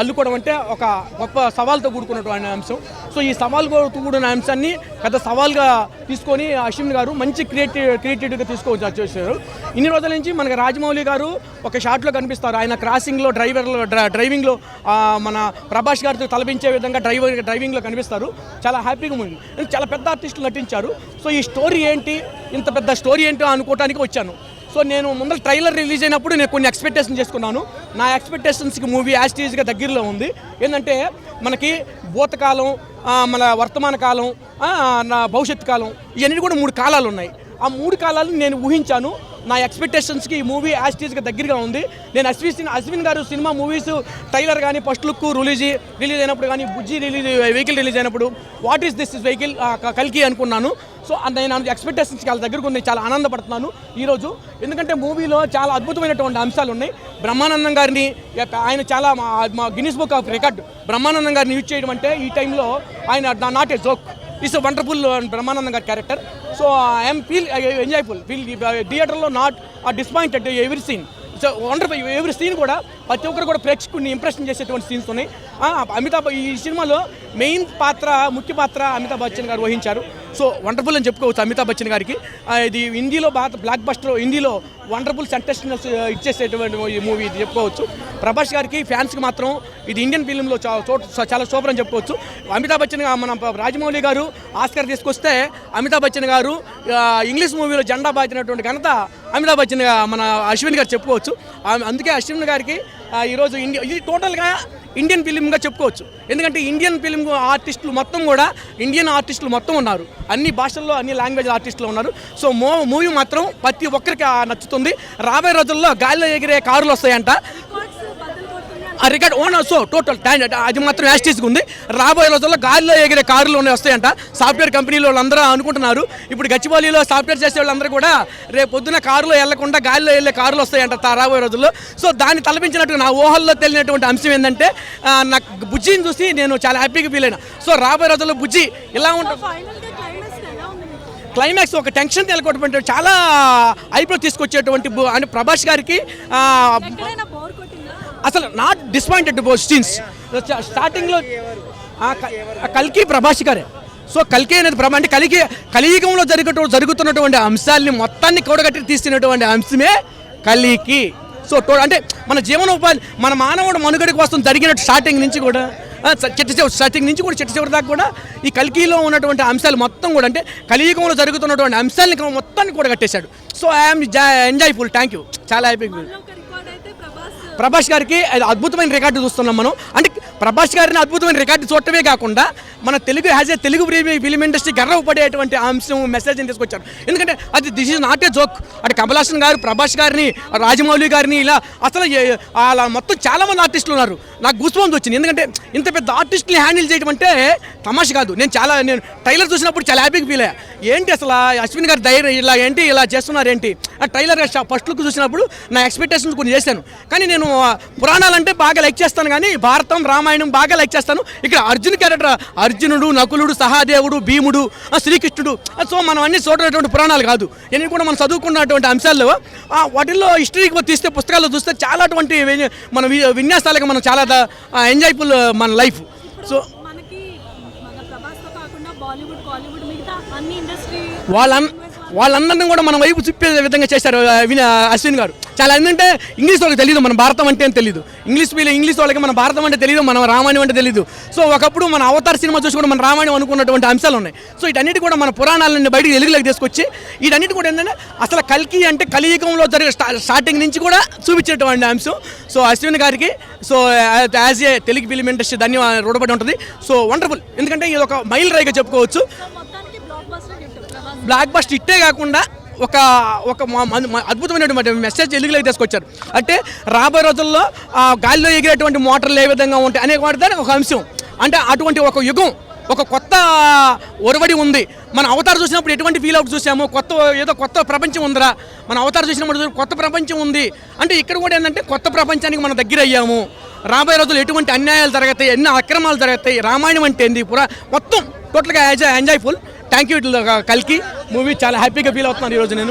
అల్లుకోవడం అంటే ఒక గొప్ప సవాల్తో కూడుకున్నటువంటి అంశం. సో ఈ సవాల్తో కూడిన అంశాన్ని పెద్ద సవాల్గా తీసుకొని అశ్విన్ గారు మంచి క్రియేటివ్ క్రియేటివ్గా తీసుకొని చేశారు ఇన్ని రోజుల నుంచి మనకి రాజమౌళి గారు ఒక షాట్లో కనిపిస్తారు. ఆయన క్రాసింగ్లో డ్రైవర్లో డ్రై డ్రైవింగ్లో మన ప్రభాస్ గారితో తలపించే విధంగా డ్రైవర్ డ్రైవింగ్లో కనిపిస్తారు. చాలా హ్యాపీగా ఉంది. చాలా పెద్ద ఆర్టిస్టులు నటించారు. సో ఈ స్టోరీ ఏంటి? ఇంత పెద్ద స్టోరీ ఏంటో అనుకోవటానికి వచ్చాను. సో నేను ముందర ట్రైలర్ రిలీజ్ అయినప్పుడు నేను కొన్ని ఎక్స్పెక్టేషన్ చేసుకున్నాను. నా ఎక్స్పెక్టేషన్స్కి మూవీ యాస్టీజ్గా దగ్గరలో ఉంది. ఏంటంటే మనకి భూతకాలం మన వర్తమాన కాలం నా భవిష్యత్ కాలం ఇవన్నీ కూడా మూడు కాలాలు ఉన్నాయి. ఆ మూడు కాలాలను నేను ఊహించాను. నా ఎక్స్పెక్టేషన్స్కి ఈ మూవీ యాస్టీజ్గా దగ్గరగా ఉంది. నేను Ashwin Ashwin garu cinema movies trailer కానీ ఫస్ట్ లుక్ రిలీజ్ రిలీజ్ అయినప్పుడు కానీ బుజ్జి రిలీజ్ వెహికల్ రిలీజ్ అయినప్పుడు వాట్ ఈస్ దిస్ వెహికల్ కల్కి అనుకున్నాను. సో నేను ఎక్స్పెక్టేషన్స్ చాలా దగ్గరకు ఉన్నాయి. చాలా ఆనందపడుతున్నాను. ఈరోజు ఎందుకంటే మూవీలో చాలా అద్భుతమైనటువంటి అంశాలు ఉన్నాయి. బ్రహ్మానందం గారిని ఆయన చాలా మా Guinness book of record Brahmanandam గారిని యూజ్ చేయడం అంటే ఈ టైంలో ఆయన not a joke. Is wonderful uh, Brahmanandam గారి character so I'm feel enjoyful feel థియేటర్లో not disappointed every scene so wonderful every scene కూడా ప్రతి ఒక్కరు కూడా ప్రేక్షకుడిని ఇంప్రెషన్ చేసేటువంటి సీన్స్ ఉన్నాయి. అమితాబ్ ఈ సినిమాలో మెయిన్ పాత్ర ముఖ్య పాత్ర అమితాబ్ బచ్చన్ గారు వహించారు. సో వండర్ఫుల్ అని చెప్పుకోవచ్చు అమితాబ్ బచ్చన్ గారికి. ఇది హిందీలో బాగా బ్లాక్ బస్టర్ హిందీలో వండర్ఫుల్ సెంటెషనల్స్ ఇచ్చేసేటువంటి ఈ మూవీ ఇది చెప్పుకోవచ్చు. ప్రభాస్ గారికి ఫ్యాన్స్కి మాత్రం ఇది ఇండియన్ ఫిలింలో చాలా సూపర్ అని చెప్పుకోవచ్చు. అమితాబ్ బచ్చన్ మన రాజమౌళి గారు ఆస్కర్ తీసుకొస్తే అమితాబ్ బచ్చన్ గారు ఇంగ్లీష్ మూవీలో జెండా బాధినటువంటి ఘనత అమితాబ్ బచ్చన్ మన అశ్విన్ గారు చెప్పుకోవచ్చు. అందుకే అశ్విన్ గారికి ఈరోజు ఇండియా ఇది టోటల్గా ఇండియన్ ఫిలింగా చెప్పుకోవచ్చు. ఎందుకంటే ఇండియన్ ఫిలిం ఆర్టిస్టులు మొత్తం కూడా ఇండియన్ ఆర్టిస్టులు మొత్తం ఉన్నారు. అన్ని భాషల్లో అన్ని లాంగ్వేజ్ ఆర్టిస్టులు ఉన్నారు. సో మూ మూవీ మాత్రం ప్రతి ఒక్కరికి నచ్చుతుంది. రాబోయే రోజుల్లో గాలిలో ఎగిరే కారులు వస్తాయంట. రికార్డ్ ఓన్ సో టోటల్ అది మాత్రం యాస్టీస్గా ఉంది. రాబోయే రోజుల్లో గాలిలో ఎగిరే కారులు ఉన్నాయి వస్తాయంట. సాఫ్ట్వేర్ కంపెనీలో వాళ్ళందరూ అనుకుంటున్నారు. ఇప్పుడు గచ్చిబౌలిలో సాఫ్ట్వేర్ చేసే వాళ్ళందరూ కూడా రేపు పొద్దున కారులో వెళ్ళకుండా గాలిలో వెళ్ళే కారులు వస్తాయంట రాబోయే రోజుల్లో. సో దాన్ని తలపించినట్టు నా ఊహల్లో తెలియనటువంటి అంశం ఏంటంటే ఆ, నాకు బుజ్జిని చూసి నేను చాలా హ్యాపీగా ఫీల్ అయినా. సో రాబోయే రోజుల్లో బుజ్జి ఇలా ఉంటుంది క్లైమాక్స్ ఒక టెన్షన్ తెలకొటువంటి చాలా ఐప్రో తీసుకొచ్చేటువంటి అంటే ప్రభాస్ గారికి అసలు నాట్ డిసప్పాయింటెడ్ సీన్స్ స్టార్టింగ్లో కల్కి ప్రభాస్ గారే. సో కల్కి అనేది ప్రభా అంటే కలికి కలియుగంలో జరుగుతూ జరుగుతున్నటువంటి అంశాలని మొత్తాన్ని కూడగట్టి తీస్తున్నటువంటి అంశమే కలికి. సో టో అంటే మన జీవనోపాధి మన మానవుడు మనుగడ కోసం జరిగినట్టు స్టార్టింగ్ నుంచి కూడా చిట్ట చివరి స్టార్టింగ్ నుంచి కూడా చిట్ట చివరి దాకా కూడా ఈ కల్కిలో ఉన్నటువంటి అంశాలు మొత్తం కూడా అంటే కలియుగంలో జరుగుతున్నటువంటి అంశాలని మొత్తాన్ని కూడా కట్టేశాడు so I'm enjoyful thank you చాలా హ్యాపీ అందులో ఒక రికార్డ్ అయితే ప్రభాస్ గారికి అది అద్భుతమైన రికార్డు చూస్తున్నాం మనం. అంటే ప్రభాస్ గారిని అద్భుతమైన రికార్డు చూడటమే కాకుండా మన Telugu has a Telugu film industry గర్వపడేటువంటి అంశం మెసేజ్ని తీసుకొచ్చారు. ఎందుకంటే అది this is not a joke అంటే కమలాసన్ గారు ప్రభాస్ గారిని రాజమౌళి గారిని ఇలా అసలు అలా మొత్తం చాలా మంది ఆర్టిస్టులు ఉన్నారు. నాకు గుస్పాన్స్ వచ్చింది. ఎందుకంటే ఇంత పెద్ద ఆర్టిస్ట్ని హ్యాండిల్ చేయడం అంటే తమాష కాదు. నేను చాలా నేను ట్రైలర్ చూసినప్పుడు చాలా హ్యాపీగా ఫీల్ అయ్యా. ఏంటి అసలు అశ్విన్ గారు ధైర్యం ఇలా ఏంటి ఇలా చేస్తున్నారు ఏంటి? ఆ ట్రైలర్ ఫస్ట్ లుక్ చూసినప్పుడు నా ఎక్స్పెక్టేషన్స్ కొన్ని చేశాను. కానీ నేను పురాణాలంటే బాగా లైక్ చేస్తాను కానీ భారతం రామాయణం బాగా లైక్ చేస్తాను. ఇక్కడ అర్జున్ క్యారెక్టర్ అర్జునుడు నకులుడు సహాదేవుడు భీముడు శ్రీకృష్ణుడు సో మనం అన్ని చూడేటువంటి పురాణాలు కాదు. ఇవన్నీ కూడా మనం చదువుకున్నటువంటి అంశాల్లో వాటిల్లో హిస్టరీకి తీస్తే పుస్తకాల్లో చూస్తే చాలా అటువంటి మన విన్యాసాలకు మనం చాలా ఎంజాయ్ఫుల్ మన లైఫ్ సో వాళ్ళన్ వాళ్ళందరినీ కూడా మన వైపు చూపే విధంగా చేశారు అశ్విన్ గారు. చాలా ఏంటంటే ఇంగ్లీష్ వాళ్ళకి తెలియదు మన భారతం అంటే అని తెలియదు ఇంగ్లీష్ వీళ్ళు ఇంగ్లీష్ వాళ్ళకి మన భారతం అంటే తెలియదు మన రామాయణం అంటే తెలియదు సో ఒకప్పుడు మన అవతార్ సినిమా చూసి కూడా మన రామాయణం అనుకున్నటువంటి అంశాలు ఉన్నాయి. సో వీటన్నిటి కూడా మన పురాణాలను బయటికి వెలుగులోకి తీసుకొచ్చి వీటన్నిటి కూడా ఏంటంటే అసలు కల్కి అంటే కలియుగంలో జరిగే స్టా- స్టార్టింగ్ నుంచి కూడా చూపించేటువంటి అంశం. సో అశ్విన్ గారికి so as a Telugu film industry ధన్యవాదాలు రుణపడి ఉంటుంది. So wonderful. ఎందుకంటే ఇది ఒక మైల్ రైగా చెప్పుకోవచ్చు బ్లాక్ బస్ట్ ఇట్టే కాకుండా ఒక ఒక అద్భుతమైనటువంటి మెసేజ్ ఎలుగులోకి తీసుకొచ్చారు. అంటే రాబోయే రోజుల్లో గాలిలో ఎగిరేటువంటి మోటార్లు ఏ విధంగా ఉంటాయి అనే వాటి ఒక అంశం. అంటే అటువంటి ఒక యుగం ఒక కొత్త ఒరవడి ఉంది. మన అవతారం చూసినప్పుడు ఎటువంటి ఫీల్ అవుట్ చూసాము? కొత్త ఏదో కొత్త ప్రపంచం ఉందిరా. మన అవతారం చూసినప్పుడు కొత్త ప్రపంచం ఉంది. అంటే ఇక్కడ కూడా ఏంటంటే కొత్త ప్రపంచానికి మనం దగ్గర అయ్యాము. రాబోయే రోజులు ఎటువంటి అన్యాయాలు జరుగుతాయి ఎన్ని అక్రమాలు జరుగుతాయి రామాయణం అంటే ఏంది? పురా మొత్తం టోటల్గా ఎంజాయ్ఫుల్ థ్యాంక్ యూ కల్కి మూవీ చాలా హ్యాపీగా ఫీల్ అవుతున్నాను ఈరోజు నేను.